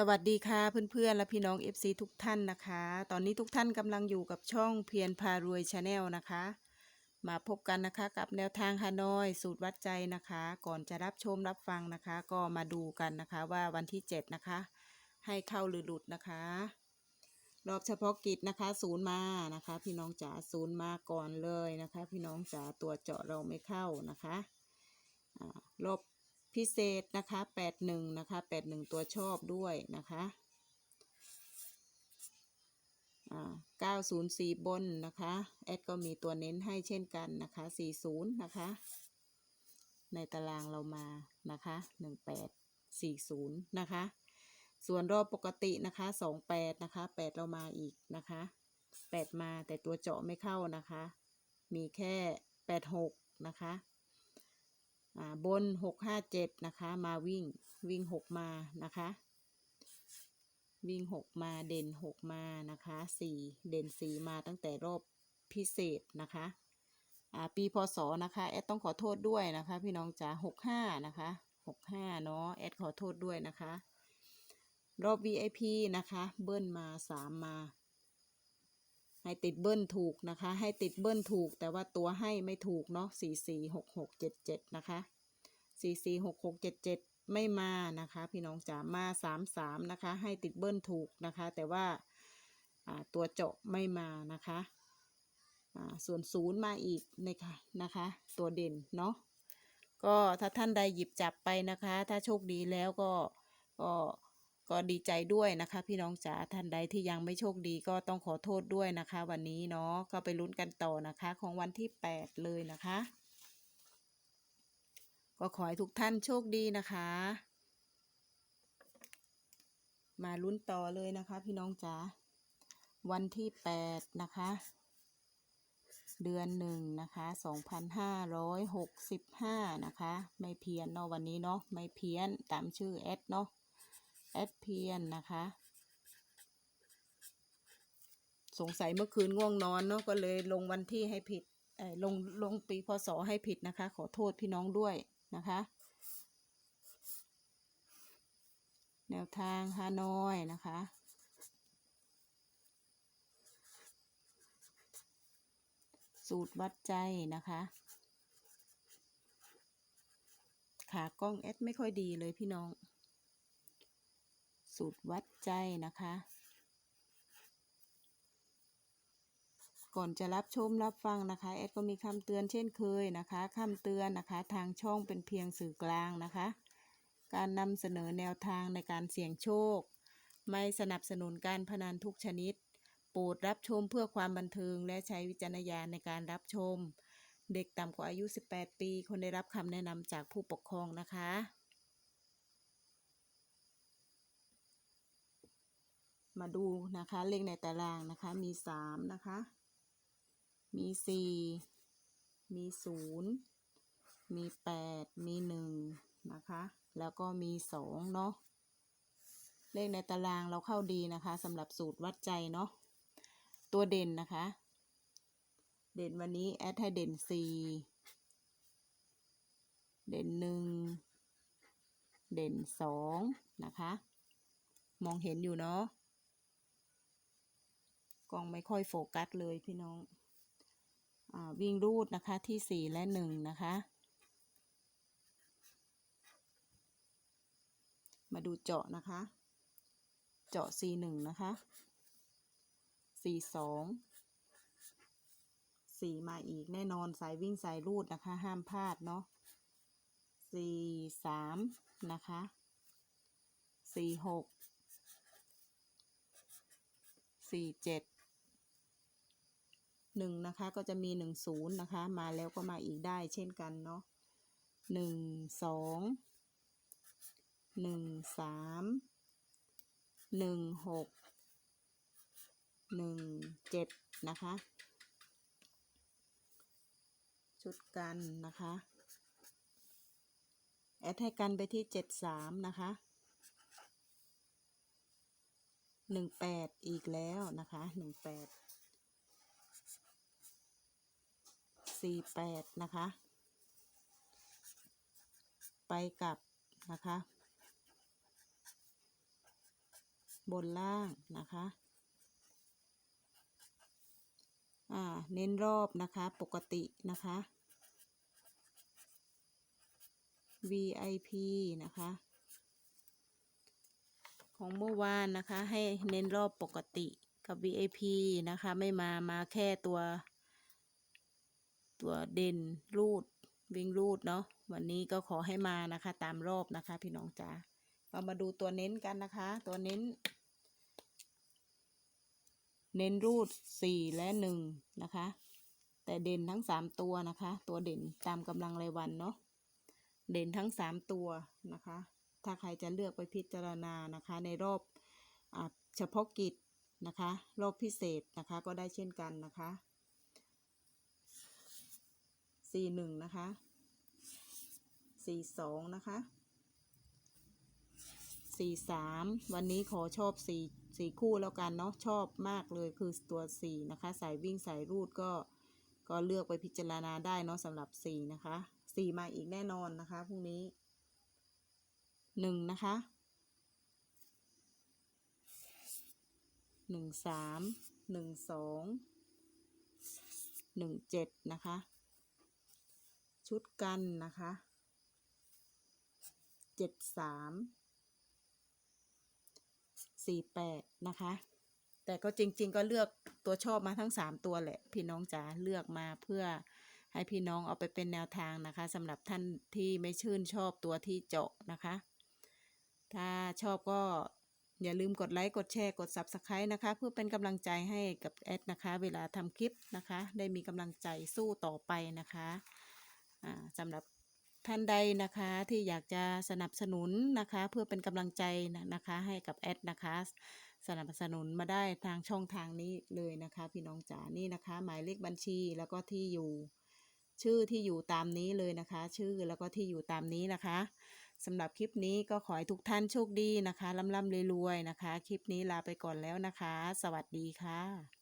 สวัสดีค่ะเพื่อนๆ และพี่น้อง FC ทุกท่านนะคะ ตอนนี้ทุกท่านกำลังอยู่กับช่องเพียรพารวยชาแนลนะคะ มาพบกันนะคะกับแนวทางฮานอยสูตรวัดใจนะคะ ก่อนจะรับชมรับฟังนะคะ ก็มาดูกันนะคะว่าวันที่ 7 นะคะ ให้เข้าหรือหลุดนะคะ รอบเฉพาะกิจนะคะศูนย์มานะคะ พี่น้องจ๋าศูนย์มาก่อนเลยนะคะ พี่น้องจ๋าตัวเจาะเราไม่เข้านะคะรอบ พิเศษนะคะแปดหนึ่งนะคะแปดหนึ่งตัวชอบด้วยนะคะเก้าศูนย์สี่บนนะคะแอดก็มีตัวเน้นให้เช่นกันนะคะสี่ศูนย์นะคะในตารางเรามานะคะหนึ่งแปดสี่ศูนย์นะคะส่วนรอบปกตินะคะสองแปดนะคะแปดเรามาอีกนะคะแปดมาแต่ตัวเจาะไม่เข้านะคะ มีแค่แปดหกนะคะ บนหกห้าเจ็ดนะคะมาวิ่งวิ่งหกมานะคะ วิ่งหกมาเด่นหกมานะคะสี่เด่นสี่มาตั้งแต่รอบพิเศษนะคะปีพศนะคะแอดต้องขอโทษด้วยนะคะ พี่น้องจ๋าหกห้านะคะหกห้าเนาะแอดขอโทษด้วยนะคะ รอบ VIP นะคะ เบิ้ลมาสามมา ให้ติดเบิ้ลถูกนะคะ ให้ติดเบิ้ลถูก แต่ว่าตัวให้ไม่ถูกเนาะสี่สี่หกหกเจ็ดเจ็ดนะคะสี่สี่หกหกเจ็ดเจ็ดไม่มานะคะ พี่น้องจ๋ามาสามสามนะคะ ให้ติดเบิ้ลถูกนะคะ แต่ว่าอ่าตัวเจาะไม่มานะคะอ่าส่วนศูนย์มาอีกนะคะนะคะ ตัวเด่นเนาะก็ถ้าท่านใดหยิบจับไปนะคะ ถ้าโชคดีแล้วก็ก็ ก็ดีใจด้วยนะคะ พี่น้องจ๋าท่านใดที่ยังไม่โชคดีก็ต้องขอโทษด้วยนะคะ วันนี้เนาะก็ไปลุ้นกันต่อนะคะ ของวันที่ 8 เลยนะคะ ก็ขอให้ทุกท่านโชคดีนะคะ มาลุ้นต่อเลยนะคะ พี่น้องจ๋าวันที่ 8 นะคะ เดือนหนึ่งนะคะ2,565 นะคะ ไม่เพี้ยนเนาะวันนี้เนาะไม่เพี้ยนตามชื่อแอดเนาะ แอดเพียนนะคะ สงสัยเมื่อคืนง่วงนอนเนาะก็เลยลงวันที่ให้ผิดลงลงปีพศให้ผิดนะคะ ขอโทษพี่น้องด้วยนะคะ แนวทางฮานอยนะคะสูตรวัดใจนะคะ ขากล้องแอดไม่ค่อยดีเลยพี่น้อง สูตรวัดใจนะคะ ก่อนจะรับชมรับฟังนะคะแอดก็มีคำเตือนเช่นเคยนะคะคำเตือนนะคะทางช่องเป็นเพียงสื่อกลางนะคะ การนำเสนอแนวทางในการเสี่ยงโชค ไม่สนับสนุนการพนันทุกชนิดโปรดรับชมเพื่อความบันเทิงและใช้วิจารณญาณในการรับชม เด็กต่ำกว่าอายุ 18 ปี คนได้รับคำแนะนำจากผู้ปกครองนะคะ มาดูนะคะ เลขในตารางนะคะ มีสามนะคะ มีสี่มีศูนย์มีแปดมีหนึ่งนะคะ แล้วก็มีสองเนาะ เลขในตารางเราเข้าดีนะคะสำหรับสูตรวัดใจเนาะ ตัวเด่นนะคะ เด่นวันนี้แอดให้เด่นสี่เด่นหนึ่งเด่นสองนะคะ มองเห็นอยู่เนาะ กล้องไม่ค่อยโฟกัสเลยพี่น้องอวิ่งรูดนะคะที่สี่และหนึ่งนะคะ มาดูเจาะนะคะ เจาะสี่หนึ่งนะคะสี่สองสี่มาอีกแน่นอนสายวิ่งสายรูดนะคะห้ามพลาดเนาะสี่สามนะคะสี่หกสี่เจ็ด หนึ่งนะคะ ก็จะมีหนึ่งศูนย์นะคะ มาแล้วก็มาอีกได้เช่นกันเนาะหนึ่งสองหนึ่งสามหนึ่งหกหนึ่งเจ็ดนะคะ ชุดกันนะคะ แอดให้กันไปที่เจ็ดสามนะคะหนึ่งแปดอีกแล้วนะคะหนึ่งแปด สี่แปดนะคะ ไปกับนะคะ บนล่างนะคะอ่าเน้นรอบนะคะปกตินะคะ VIP นะคะ ของเมื่อวานนะคะให้เน้นรอบปกติกับ VIP นะคะ ไม่มามาแค่ตัว ตัวเด่นรูดวิ่งรูดเนาะวันนี้ก็ขอให้มานะคะ ตามรอบนะคะ พี่น้องจ๋าเรามาดูตัวเน้นกันนะคะ ตัวเน้น เน้นรูดสี่และหนึ่งนะคะ แต่เด่นทั้งสามตัวนะคะ ตัวเด่นตามกำลังรายวันเนาะเด่นทั้งสามตัวนะคะ ถ้าใครจะเลือกไปพิจารณานะคะ ในรอบอเฉพาะกิจนะคะ รอบพิเศษนะคะก็ได้เช่นกันนะคะ สี่หนึ่งนะคะสี่สองนะคะสี่สามวันนี้ขอชอบสี่สี่คู่แล้วกันเนาะชอบมากเลยคือตัวสี่นะคะสายวิ่งสายรูดก็ก็เลือกไปพิจารณาได้เนาะสำหรับสี่นะคะสี่มาอีกแน่นอนนะคะพรุ่งนี้หนึ่งนะคะหนึ่งสามหนึ่งสองหนึ่งเจ็ดนะคะ ชุดกันนะคะเจ็ดสามสี่แปดนะคะ แต่ก็จริง ๆ ก็เลือกตัวชอบมาทั้งสามตัวแหละ พี่น้องจ๋าเลือกมาเพื่อให้พี่น้องเอาไปเป็นแนวทางนะคะสำหรับท่านที่ไม่ชื่นชอบตัวที่เจาะนะคะ ถ้าชอบก็อย่าลืมกดไลค์ กดแชร์ กด Subscribe นะคะ เพื่อเป็นกำลังใจให้กับแอดนะคะ เวลาทำคลิปนะคะ ได้มีกำลังใจสู้ต่อไปนะคะ สำหรับท่านใดนะคะที่อยากจะสนับสนุนนะคะเพื่อเป็นกำลังใจนะคะให้กับแอดนะคะสนับสนุนมาได้ทางช่องทางนี้เลยนะคะพี่น้องจ๋านี่นะคะ หมายเลขบัญชีแล้วก็ที่อยู่ชื่อที่อยู่ตามนี้เลยนะคะ ชื่อแล้วก็ที่อยู่ตามนี้นะคะสำหรับคลิปนี้ก็ขอให้ทุกท่านโชคดีนะคะร่ำๆรวยๆนะคะ คลิปนี้ลาไปก่อนแล้วนะคะ สวัสดีค่ะ